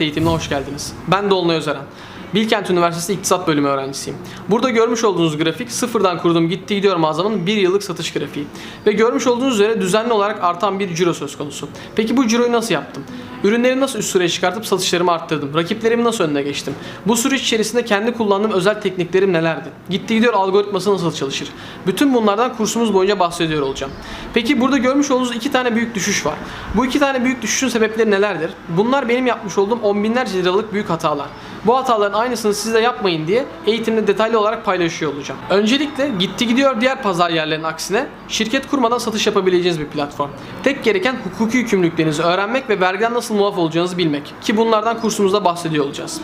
eğitimine hoş geldiniz. Ben Dolunay Özeren. Bilkent Üniversitesi İktisat Bölümü öğrencisiyim. Burada görmüş olduğunuz grafik sıfırdan kurduğum gitti gidiyor mağazamın bir yıllık satış grafiği. Ve görmüş olduğunuz üzere düzenli olarak artan bir ciro söz konusu. Peki bu ciroyu nasıl yaptım? Ürünlerimi nasıl üst sıraya çıkartıp satışlarımı arttırdım? Rakiplerimi nasıl önüne geçtim? Bu süreç içerisinde kendi kullandığım özel tekniklerim nelerdi? Gitti gidiyor algoritması nasıl çalışır? Bütün bunlardan kursumuz boyunca bahsediyor olacağım. Peki burada görmüş olduğunuz iki tane büyük düşüş var. Bu iki tane büyük düşüşün sebepleri nelerdir? Bunlar benim yapmış olduğum on binlerce liralık büyük hatalar. Bu hataların aynısını siz de yapmayın diye eğitimde detaylı olarak paylaşıyor olacağım. Öncelikle gitti gidiyor diğer pazar yerlerinin aksine şirket kurmadan satış yapabileceğiniz bir platform. Tek gereken hukuki yükümlülüklerinizi öğrenmek ve vergiden nasıl muaf olacağınızı bilmek. Ki bunlardan kursumuzda bahsediyor olacağız.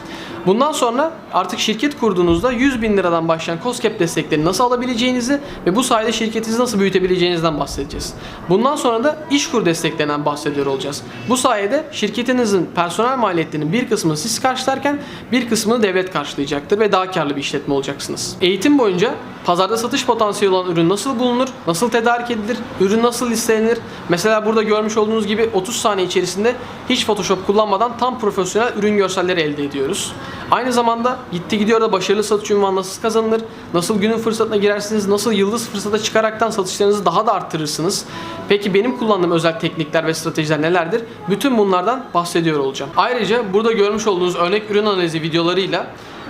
Bundan sonra artık şirket kurduğunuzda 100 bin liradan başlayan COSGAP desteklerini nasıl alabileceğinizi ve bu sayede şirketinizi nasıl büyütebileceğinizden bahsedeceğiz. Bundan sonra da işkur desteklerinden bahsediyor olacağız. Bu sayede şirketinizin personel maliyetlerinin bir kısmını siz karşılarken bir kısmını devlet karşılayacaktır ve daha karlı bir işletme olacaksınız. Eğitim boyunca pazarda satış potansiyeli olan ürün nasıl bulunur, nasıl tedarik edilir, ürün nasıl listelenir, mesela burada görmüş olduğunuz gibi 30 saniye içerisinde hiç Photoshop kullanmadan tam profesyonel ürün görselleri elde ediyoruz. Aynı zamanda gitti gidiyor da başarılı satış ünvanı nasıl kazanılır, nasıl günün fırsatına girersiniz, nasıl yıldız fırsata çıkaraktan satışlarınızı daha da arttırırsınız. Peki benim kullandığım özel teknikler ve stratejiler nelerdir? Bütün bunlardan bahsediyor olacağım. Ayrıca burada görmüş olduğunuz örnek ürün analizi videolarıyla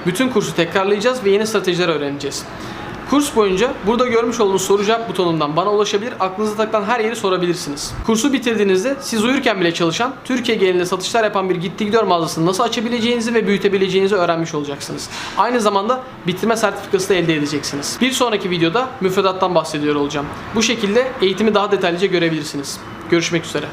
bütün kursu tekrarlayacağız ve yeni stratejiler öğreneceğiz. Kurs boyunca burada görmüş olduğunuz soru cevap butonundan bana ulaşabilir, aklınıza takılan her yeri sorabilirsiniz. Kursu bitirdiğinizde siz uyurken bile çalışan, Türkiye genelinde satışlar yapan bir gitti gidiyor mağazasını nasıl açabileceğinizi ve büyütebileceğinizi öğrenmiş olacaksınız. Aynı zamanda bitirme sertifikası da elde edeceksiniz. Bir sonraki videoda müfredattan bahsediyor olacağım. Bu şekilde eğitimi daha detaylıca görebilirsiniz. Görüşmek üzere.